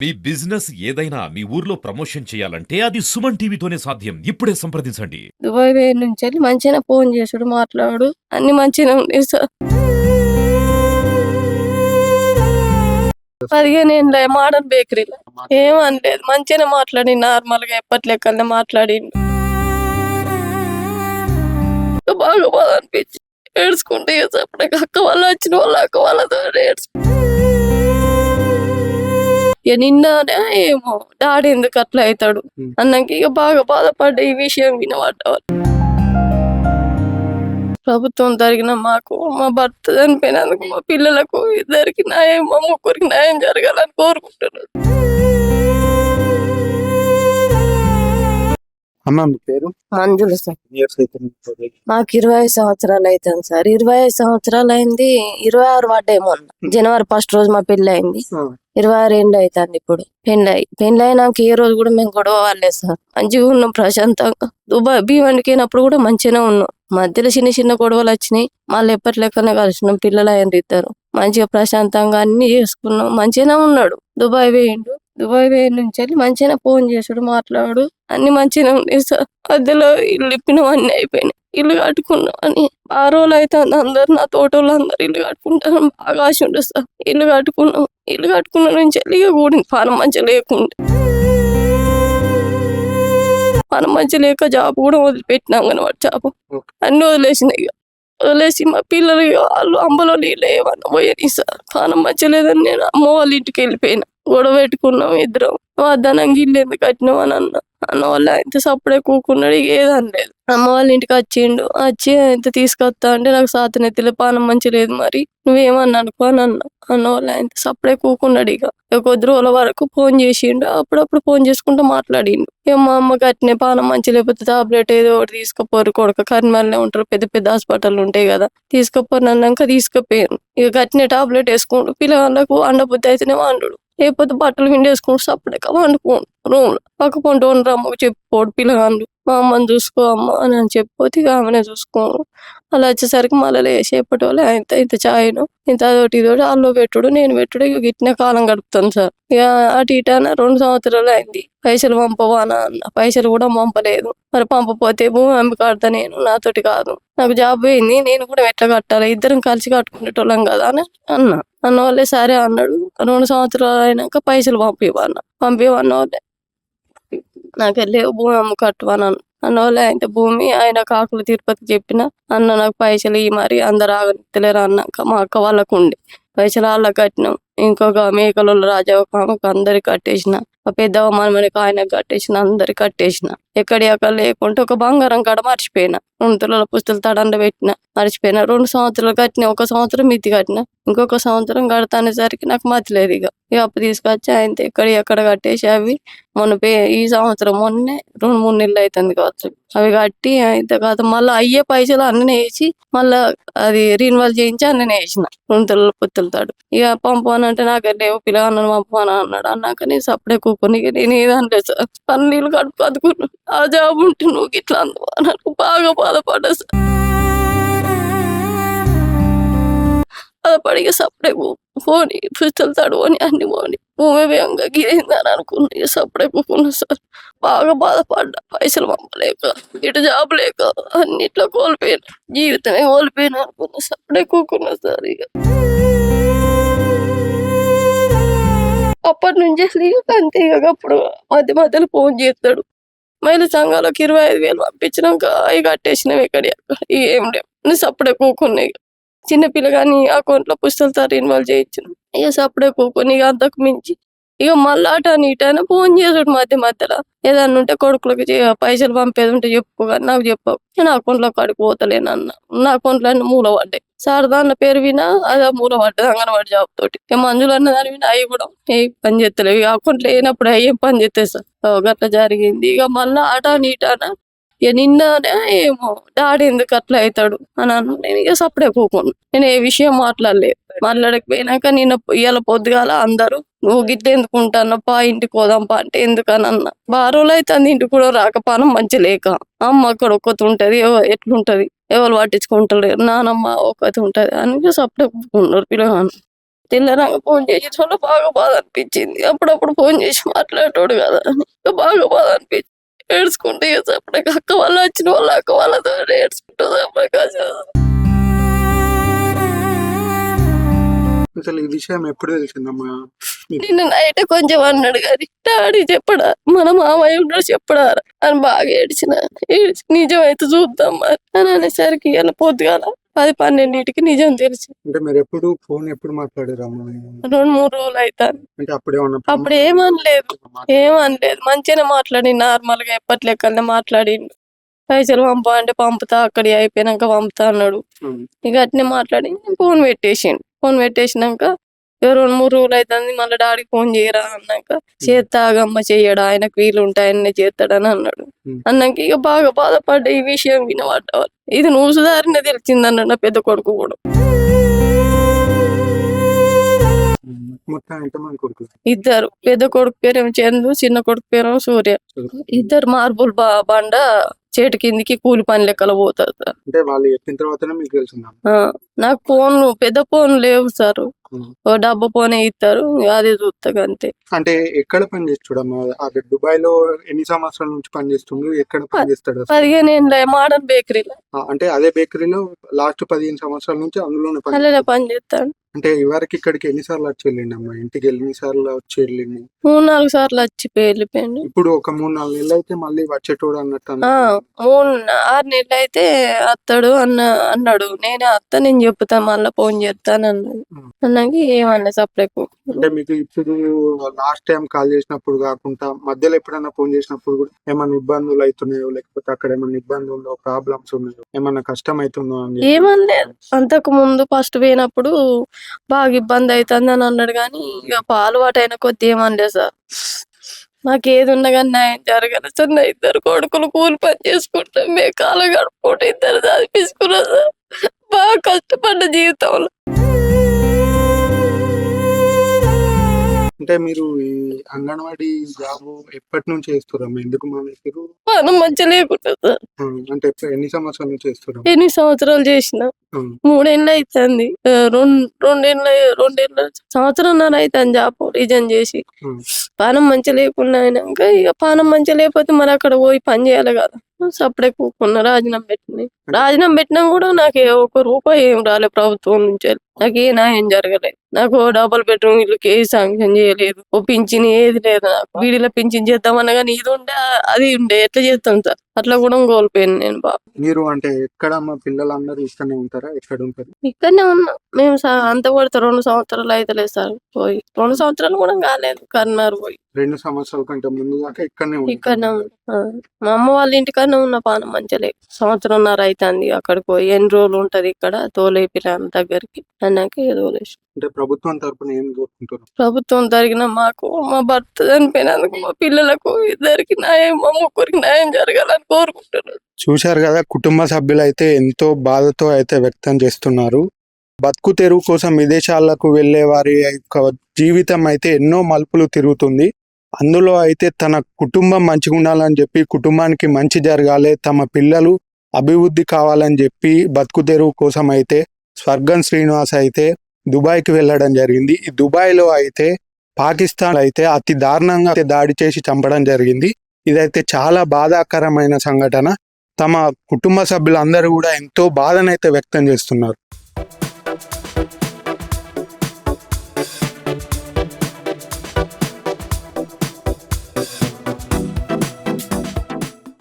మీ business ఏదైనా మీ ఊర్లో promotion చేయాలంటే అది సుమన్ టీవీతోనే సాధ్యం. ఇప్పుడే సంప్రదించండి. దుబాయ్ నుంచి వెళ్ళి మంచిగా ఫోన్ చేసుడు మాట్లాడు. అన్ని మంచిగా ఉండే సార్. పదిహేను ఏళ్ళ మోడర్న్ బేకరీలో. ఏమనలేదు మంచిగానే మాట్లాడి నార్మల్గా ఎప్పటి లెక్కలనే మాట్లాడి బాగా బాధ అనిపించి ఏడ్చుకుంటే అక్క వాళ్ళు వచ్చిన వాళ్ళు అక్క వాళ్ళతో ఏడ్చుకుంటే ఇక నిన్ననే ఏమో డాడీ ఎందుకు అట్లా అవుతాడు? అన్నాక ఇక బాగా బాధపడ్డ ఈ విషయం వినబడ్డ ప్రభుత్వం తరిగిన మాకు మా భర్త చనిపోయినందుకు మా పిల్లలకు ఇద్దరికి న్యాయం మా ముగ్గురికి న్యాయం జరగాలని కోరుకుంటున్నాను అన్న మీ పేరు? మంజులు సార్. మాకు ఇరవై ఐదు సంవత్సరాలు అవుతుంది సార్ ఇరవై ఐదు సంవత్సరాలు అయింది ఇరవై ఆరు పడ్డాయి మొన్న జనవరి ఫస్ట్ రోజు మా పెళ్ళి అయింది ఇరవై ఆరు ఎండ్ అవుతుంది ఇప్పుడు. అయి పెళ్ళి అయినాక ఏ రోజు కూడా మేము గొడవ వాళ్ళే సార్. మంచిగా ఉన్నాం ప్రశాంతంగా. దుబాయ్ భీమానికి అయినప్పుడు కూడా మంచిగానే ఉన్నాం. మధ్యలో చిన్న చిన్న గొడవలు వచ్చినాయి. మళ్ళీ ఎప్పటి లెక్కనే కలిసినాం. పిల్లలు అయ్యారు ఇద్దరు. మంచిగా ప్రశాంతంగా అన్ని చేసుకున్నాం. మంచిగానే ఉన్నాడు. దుబాయ్ వేయండు దుబాయ్ వేయి నుంచి వెళ్ళి మంచిగానే ఫోన్ చేసుడు మాట్లాడు. అన్ని మంచిగానే ఉండే సార్. మధ్యలో ఇల్లు ఇప్పినాం అన్ని అయిపోయినాయి. ఇల్లు కట్టుకున్నాం అని ఆ రోజులు అయితే అందరు నా తోటోళ్ళు అందరు ఇల్లు కట్టుకుంటారు. బాగా ఆశ ఉంటుంది సార్. ఇల్లు కట్టుకున్నాం. ఇల్లు కట్టుకున్న నుంచి వెళ్ళి ఇక కూడింది. పానం మంచిగా లేకుండా. పానం మంచిగా లేక జాబ్ కూడా వదిలిపెట్టినాం అనమాట జాబ్. అన్ని వదిలేసిన ఇక. వదిలేసి మా పిల్లలు ఇక వాళ్ళు అంబలో నీళ్ళు ఏమన్నా పోయాయి సార్. పానం మంచిగా లేదని నేను అమ్మ వాళ్ళ ఇంటికి వెళ్ళిపోయినా. గొడవ పెట్టుకున్నాం ఇద్దరం. వద్దనంగా ఇల్లు ఎందుకు కట్టినావు అని అన్న. అన్న వాళ్ళ ఇంత సప్పుడే కూకున్నాడు ఇక అనలేదు. లేదు అమ్మ వాళ్ళ ఇంటికి వచ్చిండు. వచ్చి ఇంత తీసుకొస్తా అంటే నాకు సాతనెత్తిలే పానం మంచి లేదు మరి. నువ్వేమన్నా అనుకో అని అన్న. అన్న వాళ్ళ ఇంత సప్పుడే కూకున్నాడు ఇక. ఇక కొద్ది రోజుల వరకు ఫోన్ చేసిండు. అప్పుడప్పుడు ఫోన్ చేసుకుంటూ మాట్లాడిండు. ఇక మా అమ్మ కట్టిన పానం మంచి లేకపోతే టాబ్లెట్ ఏదో ఒకటి తీసుకుపోరు. కొడుక కర్మల్నే ఉంటారు పెద్ద పెద్ద హాస్పిటల్ ఉంటాయి కదా. తీసుకుపోరు అన్నాక తీసుకుపోయాను ఇక కట్టిన టాబ్లెట్ వేసుకుంటూ పిల్లగాళ్ళకు అండబుద్ధి అయితేనే వండు లేకపోతే బట్టలు పిండేసుకుంటూ సప్పుడే వండుకోండి రూమ్లో పక్క పంట అమ్మకు చెప్పుకోడు పిల్లగాళ్ళు మా అమ్మని చూసుకో అమ్మ అని అని చెప్పిపోతే ఇక ఆమెనే చూసుకోను. అలా వచ్చేసరికి మళ్ళీ లేచేపటి వాళ్ళు ఇంత ఇంత చాయను ఇంత అదొకటి ఇదొకటి అల్లో పెట్టుడు నేను పెట్టుడు ఇక గిట్టిన కాలం గడుపుతాను సార్. ఇక అటు ఇటు రెండు సంవత్సరాలు అయింది. పైసలు పంపవా అన్న. పైసలు కూడా పంపలేదు. మరి పంపపోతే భూమి అమ్మి కడతా నేను నాతోటి కాదు. నాకు జాబ్ పోయింది నేను కూడా ఎట్లా కట్టాలి ఇద్దరం కలిసి కట్టుకునేటోళ్ళం కదా అని అన్నా. అన్న వాళ్ళే సరే అన్నాడు. రెండు సంవత్సరాలు అయినాక పైసలు పంపివన్న పంపివన్న వాళ్ళే. నాకు లేవు భూమి అమ్ము కట్టువని అన్న వాళ్ళే అయితే భూమి ఆయన కాకులు తిరుపతి చెప్పిన అన్న నాకు పైసలు ఇవి మరి అందరు ఆగలేరు అన్నాక మా అక్క వాళ్ళకు ఉండి పైసలు వాళ్ళకి కట్టినాం. ఇంకొక మేకలు రాజా ఒక ఆమెకు అందరికి కట్టేసిన మా పెద్దవ మనమనికి ఆయనకు కట్టేసిన అందరికి కట్టేసిన. ఎక్కడి అక్కడ లేకుంటే ఒక బంగారం కాడ మర్చిపోయినా. రెండు తులాల పుస్తలు తడండ పెట్టిన మర్చిపోయినా. రెండు సంవత్సరాలు కట్టిన ఒక సంవత్సరం మితి కట్టిన. ఇంకొక సంవత్సరం కడతానేసరికి నాకు మతిలేదు ఇక. ఇక అప్పు తీసుకొచ్చి ఆయన ఎక్కడి ఎక్కడ కట్టేసి అవి మొన్న పే ఈ సంవత్సరం మొన్నే రెండు మూడు నెలలు అవుతుంది కావచ్చు. అవి కట్టి అయితే కాదు మళ్ళీ అయ్యే పైసలు అన్నీ వేసి మళ్ళీ అది రిన్వాల్ చేయించి అన్నీ వేసిన. రెండు తులాల పుత్తలు ఇక పంపన అంటే నాకు లేవు పిల్లగాళ్ళని పంపను అన్నాడు అన్నాక నేను సప్పుడే కూకొని నేను ఏదంటే సార్. పన్నీళ్ళు కడుపు అదుకున్నాను ఆ జాబ్ ఉంటే నువ్వు ఇట్లా అందుకు బాగా బాధపడ్డా సార్. బాధపడి సప్పుడే పోని పుస్తలు తడువని అన్ని పోని. భూమి వేగంగా గిరిందని అనుకున్నా. ఇక సప్పుడే పోకున్నా సార్. బాగా బాధపడ్డా. పైసలు పంపలేక ఇటు జాబ్ లేక అన్నిట్లో కోల్పోయాను. జీవితమే కోల్పోయాను అనుకున్నా. సప్పుడే కూకున్నా సార్ ఇక. అప్పటి నుంచి అసలు అంతే ఇక అప్పుడు మధ్య మధ్యలో ఫోన్ చేస్తాడు మహిళ సంఘాలకు ఇరవై ఐదు వేలు పంపించినాక అవి కట్టేసినాం ఇక్కడ ఏం లేవు. నేను సప్పుడే కూకున్నాయి చిన్న పిల్లగాని అకౌంట్లో పుస్తకాలతో ఇన్వాల్వ్ చేయించిన. ఇక సప్పుడే కూకొని ఇక అంతకు మించి. ఇక మళ్ళా అట ఇటైనా ఫోన్ చేసుడు మధ్య మధ్యలో. ఏదన్నా ఉంటే కొడుకులకి పైసలు పంపేది ఉంటే చెప్పు కానీ నాకు చెప్పవు నేను అకౌంట్లో కాడికి పోతలేను అన్న నా అకౌంట్లో మూల పడ్డాయి సార్ అన్న పేరు వినా అది ఆ మూల పడ్డది అంగన్వాడి జాబ్ తోటి. ఇక మంజులు అన్న దాని వినా అవి కూడా ఏ పని చేస్తలేవు. ఇక అకౌంట్ లేనప్పుడు అవి ఏం పని చేస్తాయి సార్? గట్లా జరిగింది. ఇక మళ్ళా అట నీటాన ఇక నిన్ననే ఏమో డాడీ ఎందుకు అట్లా అవుతాడు? అని అన్న నేను ఇక సప్పుడే కూకున్నాను నేను ఏ విషయం మాట్లాడలేదు. మాట్లాడకపోయినాక నిన్న ఇవాళ పొద్దుగాల అందరూ నువ్వు గిట్ట ఎందుకు ఉంటానప్పా ఇంటికి పోదాంపా అంటే ఎందుకని అన్న. బారోలు అయితే అంది ఇంటికి కూడా రాక పానం మంచి లేక. అమ్మ అక్కడ ఒక్కతి ఉంటది ఎట్లుంటది? ఎవరు పట్టించుకుంటారు? నానమ్మ ఒక్కతి ఉంటది అని సప్పుడే కూకున్నారు పిల్లగాను తెల్లరంగా ఫోన్ చేసి చాలా బాగా బాధ అనిపించింది. అప్పుడప్పుడు ఫోన్ చేసి మాట్లాడేటోడు కదా అని. బాగా బాధ అనిపించింది ఏడ్చుకుంటే అప్పటికి అక్క వాళ్ళు వచ్చిన వాళ్ళు అక్క వాళ్ళతో ఏడ్చుకుంటుంది? అప్పటికి అసలు ఈ విషయం ఎప్పుడు తెలిసిందమ్మా? నిన్న నైట్ కొంచెం అన్నాడు కానీ డాడీ చెప్పడా? మన మామయ్య ఉన్నాడు చెప్పడా? అని బాగా ఏడ్చిన. ఏడ్చి నిజం అయితే చూద్దాం అని అనేసరికి ఇలా పొద్దుగాల పది పన్నెండింటికి నిజం తెలిసి. అంటే మీరు ఎప్పుడు ఫోన్ ఎప్పుడు మాట్లాడారమ్మా రెండు మూడు రోజులు అవుతాను అంటే అప్పుడు అప్పుడు ఏమనలేదు. ఏమనలేదు. మంచిగానే మాట్లాడి నార్మల్గా ఎప్పటి లెక్కనే మాట్లాడిండు. పైసలు పంప అంటే పంపుతా అక్కడి అయిపోయినాక పంపుతా అన్నాడు. ఇక అట్నే మాట్లాడి ఫోన్ పెట్టేసిండు. ఫోన్ పెట్టేసినాక రెండు మూడు రోజులు అవుతుంది మళ్ళీ డాడీకి ఫోన్ చేయరా అన్నాక చేస్తా ఆగమ్మ చెయ్యడా ఆయనకు వీలు ఉంటే ఆయన్నే చేస్తాడని అన్నాడు. అన్నాక ఇక బాగా బాధపడ్డ ఈ విషయం వినబడ్డవాళ్ళు. ఇది నూసుదారినే తెలిసిందన్న నా పెద్ద కొడుకు కూడా. ఇద్దరు. పెద్ద కొడుకు పేరేమో చందు చిన్న కొడుకు పేరేమో సూర్య. ఇద్దరు మార్బుల్ బా బండ చేటు కిందికి కూలి పని లెక్కల పోతారు సార్. నాకు ఫోన్ పెద్ద ఫోన్ లేవు సార్. ఓ డబ్బా ఫోనే ఇస్తారు అదే చూస్తా అంతే. అంటే ఎక్కడ పని చేస్తాడమ్మా అక్కడ దుబాయ్లో ఎన్ని సంవత్సరాల నుంచి పని చేస్తుండ్రు ఎక్కడ పని చేస్తాడు? పదిహేను ఏళ్ళ మోడర్న్ బేకరీలో అంటే అదే బేకరీలో లాస్ట్ పదిహేను సంవత్సరాల నుంచి అందులోనే పని అలానే పని చేస్తాను అంటే ఇవరికి ఇక్కడికి ఎన్నిసార్లు వచ్చి వెళ్ళిండి అమ్మా? ఇంటికి ఎన్నిసార్లు వచ్చి వెళ్ళింది మూడు నాలుగు సార్లు వచ్చి వెళ్ళిపోయింది ఇప్పుడు ఒక మూడు నాలుగు నెలలు అయితే మళ్ళీ వచ్చేటోడు అన్నట్టు. మూడు ఆరు నెలలు అయితే అత్తాడు అన్న అన్నాడు. నేనే అత్త నేను చెప్తా మళ్ళీ ఫోన్ చేస్తాను అన్నాడు. అన్నాక ఏమన్నా సప్లైకు అంటే మీకు ఇప్పుడు లాస్ట్ టైం కాల్ చేసినప్పుడు కాకుండా మధ్యలో ఎప్పుడైనా ఫోన్ చేసినప్పుడు కూడా ఏమైనా ఇబ్బందులు అవుతున్నాయో లేకపోతే అక్కడ ఏమైనా ఇబ్బంది ఉందో ప్రాబ్లమ్స్ ఉన్నాయో ఏమైనా కష్టం అవుతుందో అని. ఏమనలేదు అంతకు ముందు ఫస్ట్ పోయినప్పుడు బాగా ఇబ్బంది అవుతుంది అని అన్నాడు కానీ ఇక అలవాటు అయిన కొద్ది ఏమనలేదు సార్. నాకు ఏది ఉన్నా కానీ న్యాయం జరగదు సార్. నా ఇద్దరు కొడుకులు కూలి పని చేసుకుంటాం మేము కాలం గడుపుకుంటే ఇద్దరు చదివించుకున్నాం సార్. బాగా కష్టపడ్డ జీవితంలో. అంటే మీరు ఈ అంగన్వాడీ జాబ్ ఎప్పటి నుంచి చేస్తున్నారమ్మా ఎందుకు మానేసారు మనం మంచిగా లేకుండా సార్ ఆ, అంటే ఎప్ప- ఎన్ని సంవత్సరాల నుంచి చేస్తున్నారు ఎన్ని సంవత్సరాలు చేసిన? మూడేళ్ళు అవుతుంది రెండు రెండేళ్ళ రెండేళ్ళ సంవత్సరంన్నర అవుతుంది జాబ్ రిజైన్ చేసి. పానం మంచి లేకుండా అయినాక ఇక పానం మంచి లేకపోతే మరి అక్కడ పోయి పని చేయాలి కదా. సప్పుడే కూకున్నా రాజీనామా పెట్టింది. రాజీనామా పెట్టినా కూడా నాకు ఏ ఒక్క రూపాయి ఏం రాలే ప్రభుత్వం నుంచి. నాకు ఏ న్యాయం జరగలేదు నాకు డబుల్ బెడ్రూమ్ ఇల్లుకి ఏ శాంక్షన్ చేయలేదు. ఓ పింఛన్ ఏది లేదు నాకు. వీడిలో పింఛన్ చేద్దామన్నా కానీ ఇది ఉండే అది ఉండే. ఎట్లా చేస్తాం సార్? అట్లా కూడా కోల్పోయాను నేను బాబు. మీరు అంటే ఎక్కడ మా పిల్లలందరూ ఇక్కడనే ఉంటారా? ఎక్కడ ఉంటారు ఇక్కడనే ఉన్నా. మేము అంత పడితే రెండు సంవత్సరాలు అయితలేదు సార్ పోయి. రెండు సంవత్సరాలు కూడా కాలేదు. కర్నారు పోయి. రెండు సంవత్సరాల కంటే ముందు దాకా ఇక్కడనే ఇక్కడనే. మా అమ్మ వాళ్ళ ఇంటికన్నా ఉన్న పానం మంచిలే. సంవత్సరంన్నర అవుతుంది అక్కడికి పోయి ఎన్ని రోజులు ఉంటది ఇక్కడ? తోలే పిల్లల దగ్గరికి. అన్నాక. అంటే ప్రభుత్వం తరపున ఏం ప్రభుత్వం తరిగిన మాకు మా భర్త చనిపోయినందుకు మా పిల్లలకు ఇద్దరికి న్యాయం మా ముగ్గురికి న్యాయం జరగాలని కోరుకుంటున్నాను చూశారు కదా కుటుంబ సభ్యులు అయితే ఎంతో బాధతో అయితే వ్యక్తం చేస్తున్నారు. బతుకు తెరువు కోసం విదేశాలకు వెళ్ళే వారి యొక్క జీవితం అయితే ఎన్నో మలుపులు తిరుగుతుంది. అందులో అయితే తన కుటుంబం మంచిగా ఉండాలని చెప్పి కుటుంబానికి మంచి జరగాలి తమ పిల్లలు అభివృద్ధి కావాలని చెప్పి బతుకు తెరువు కోసం అయితే స్వర్గం శ్రీనివాస్ అయితే దుబాయ్కి వెళ్ళడం జరిగింది. ఈ దుబాయ్లో అయితే పాకిస్తాన్ అయితే అతి దారుణంగా అయితే దాడి చేసి చంపడం జరిగింది. ఇదైతే చాలా బాధాకరమైన సంఘటన. తమ కుటుంబ సభ్యులందరూ కూడా ఎంతో బాధనైతే వ్యక్తం చేస్తున్నారు.